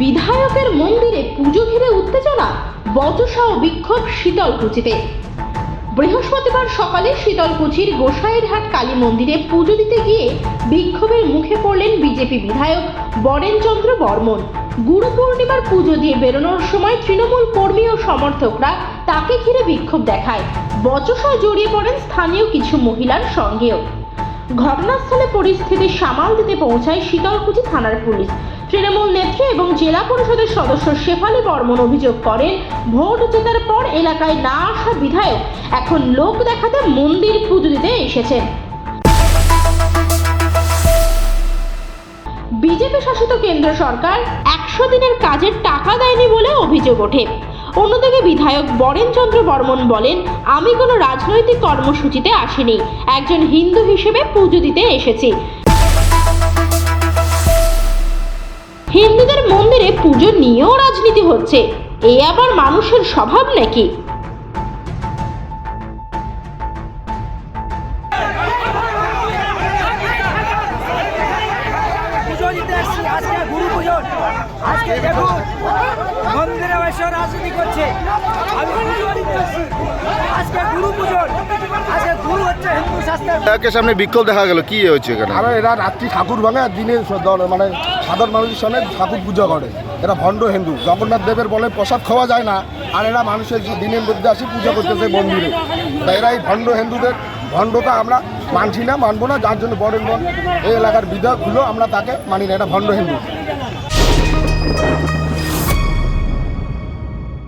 বিধায়কের মন্দিরে পুজো ঘিরে উত্তেজনা, বচসা ও বিক্ষোভ শীতলকুচিতে। বৃহস্পতিবার সকালে শীতলকুচির গোসাইরহাট কালী মন্দিরে পুজো দিতে গিয়ে বিক্ষোভের মুখে পড়লেন বিজেপি বিধায়ক বরেনচন্দ্র বর্মন। গুরু পূর্ণিমার পুজো দিয়ে বেরোনোর সময় তৃণমূল কর্মী ও সমর্থকরা তাকে ঘিরে বিক্ষোভ দেখায়। বচসায় জড়িয়ে পড়েন স্থানীয় কিছু মহিলার সঙ্গেও। ঘটনাস্থলে পরিস্থিতি সামাল দিতে পৌঁছায় শীতলকুচি থানার পুলিশ। তৃণমূল নেত্রী এবং জেলা পরিষদের সদস্য শেফালি বর্মন অভিযোগ করেন, ভোট জেতার পর এলাকায় না আসা বিধায়ক এখন লোক দেখাতে মন্দির পুজো দিতে এসেছেন। বিজেপি শাসিত কেন্দ্র সরকার একশো দিনের কাজের টাকা দেয়নি বলে অভিযোগ ওঠে। অন্যদিকে বিধায়ক বরেনচন্দ্র বর্মন বলেন, আমি কোনো রাজনৈতিক কর্মসূচিতে আসিনি, একজন হিন্দু হিসেবে পুজো দিতে এসেছি। হিন্দুদের মন্দিরে পুজো নিয়েও রাজনীতি হচ্ছে। এ আবার মানুষের স্বভাব নাকি? পুজো আজকে গুরু পুজো। আজকে দেখুন মন্দিরে বসে রাজনীতি করছে। আমি পুজো দিতে এসছি আজকে গুরু পুজো। আজকে গুরু হচ্ছে হিন্দু শাস্ত্রের সামনে বিক্ষোভ দেখা গেল কি হয়েছে এখানে? আর এরা রাত্রি ঠাকুর ভাঙে আর দিনে মানে সাধারণ মানুষের সামনে ঠাকুর পুজো করে। এরা ভণ্ড হিন্দু। জগন্নাথ দেবের বলে প্রসাদ খাওয়া যায় না, আর এরা মানুষের যে দিনের মধ্যে আসি পূজা করতেছে মন্দিরে। তাই এরা এই ভণ্ড হিন্দুদের ভণ্ডটা আমরা মানছি না, মানবো না, যার জন্য বরেন্দ্র এই এলাকার বিধায়ক হলো আমরা তাকে মানি না, এটা ভণ্ড হিন্দু।